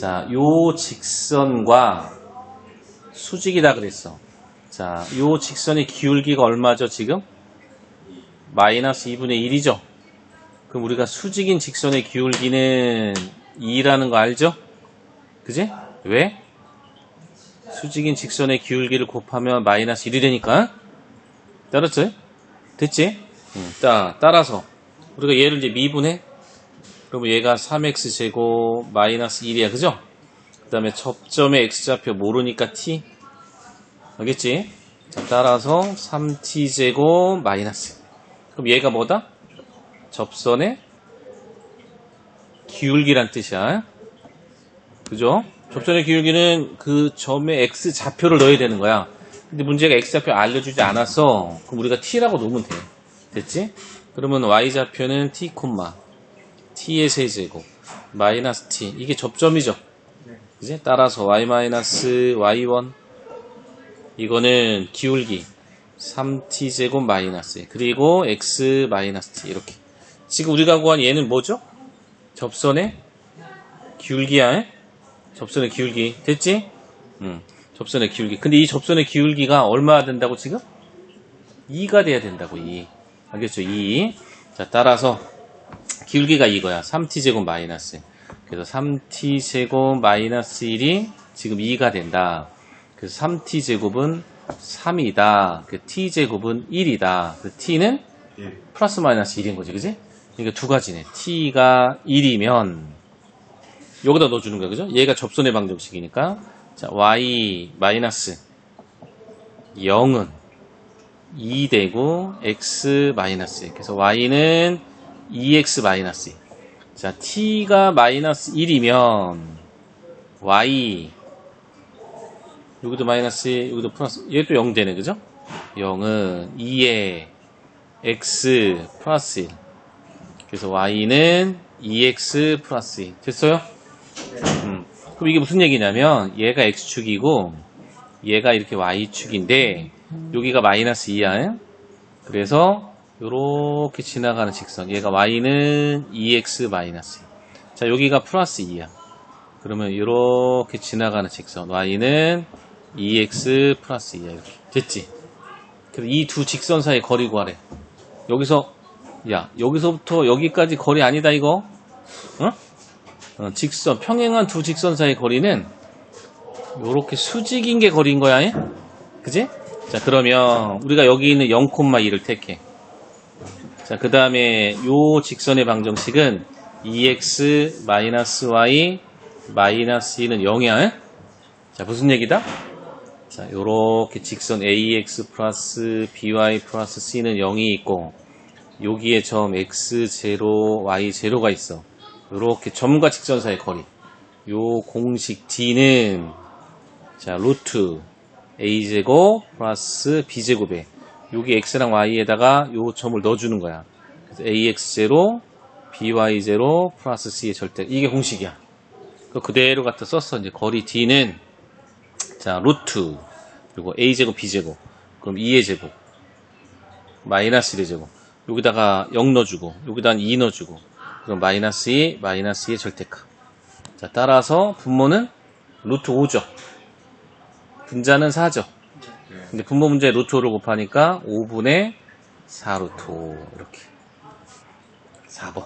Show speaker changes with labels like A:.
A: 자, 요 직선과 수직이다 그랬어. 자, 요 직선의 기울기가 얼마죠, 지금? 마이너스 2분의 1이죠? 그럼 우리가 수직인 직선의 기울기는 2라는 거 알죠? 그지? 왜? 수직인 직선의 기울기를 곱하면 마이너스 1이 되니까. 따랐지? 됐지? 응, 따, 따라서 우리가 얘를 이제 미분해. 그러면 얘가 3x제곱 마이너스 1이야. 그죠? 그 다음에 접점의 x좌표 모르니까 t. 알겠지? 자, 따라서 3t제곱 마이너스. 그럼 얘가 뭐다? 접선의 기울기란 뜻이야. 그죠? 접선의 기울기는 그 점의 x 좌표를 넣어야 되는 거야. 근데 문제가 x 좌표 알려주지 않았어. 그럼 우리가 t라고 놓으면 돼. 됐지? 그러면 y 좌표는 t, t의 세제곱 마이너스 t 이게 접점이죠. 그지? 따라서 y 마이너스 y1 이거는 기울기 3t제곱 마이너스 그리고 x 마이너스 t 이렇게 지금 우리가 구한 얘는 뭐죠? 접선의 기울기야 에? 접선의 기울기 됐지? 응 접선의 기울기 근데 이 접선의 기울기가 얼마나 된다고 지금? 2가 돼야 된다고 2 알겠죠? 2 자, 따라서 기울기가 이거야 3t제곱 마이너스 그래서 3t제곱 마이너스 1이 지금 2가 된다 그래서 3t제곱은 3이다. 그 t제곱은 1이다. 그 t는
B: 예.
A: 플러스 마이너스 1인 거지, 그지? 그러니까 두 가지네. t가 1이면 여기다 넣어주는 거야, 그죠? 얘가 접선의 방정식이니까 자 y 마이너스 0은 2 되고 x 마이너스 그래서 y는 2x 마이너스 자 t가 마이너스 1이면 y 여기도 마이너스, 여기도 플러스, 얘도 0 되네, 그죠? 0은 2에 x 플러스 1. 그래서 y는 2x 플러스 1. 됐어요? 음. 그럼 이게 무슨 얘기냐면, 얘가 x축이고, 얘가 이렇게 y축인데, 여기가 마이너스 2야. 그래서, 요렇게 지나가는 직선. 얘가 y는 2x 마이너스 1. 자, 여기가 플러스 2야. 그러면 이렇게 지나가는 직선 y는 2x 플러스 2야 이렇게 됐지? 그래서 이 두 직선 사이 거리 구하래 여기서 야 여기서부터 여기까지 거리 아니다 이거 어? 어, 직선 평행한 두 직선 사이 거리는 요렇게 수직인 게 거리인 거야 예? 그지? 자 그러면 우리가 여기 있는 0,2를 택해 자 그 다음에 요 직선의 방정식은 2x 마이너스 y 마이너스 2는 0이야. 자, 무슨 얘기다? 자, 요렇게 직선 ax 플러스 by 플러스 c는 0이 있고, 여기에 점 x0, y0가 있어. 요렇게 점과 직선 사이의 거리. 요 공식 d는, 자, 루트 a제곱 플러스 b제곱에, 여기 x랑 y에다가 요 점을 넣어주는 거야. 그래서 ax0, by0 플러스 c의 절대. 이게 공식이야. 그 그대로 갖다 썼어. 이제 거리 d는 자 루트 그리고 a 제곱 b 제곱 그럼 2의 제곱 마이너스 1의 제곱 여기다가 0 넣어주고 여기다 2 넣어주고 그럼 마이너스 2 마이너스 2의 절대값 자 따라서 분모는 루트 5죠. 분자는 4죠. 근데 분모 문제에 루트 5를 곱하니까 5분의 4 루트 5 이렇게. 4번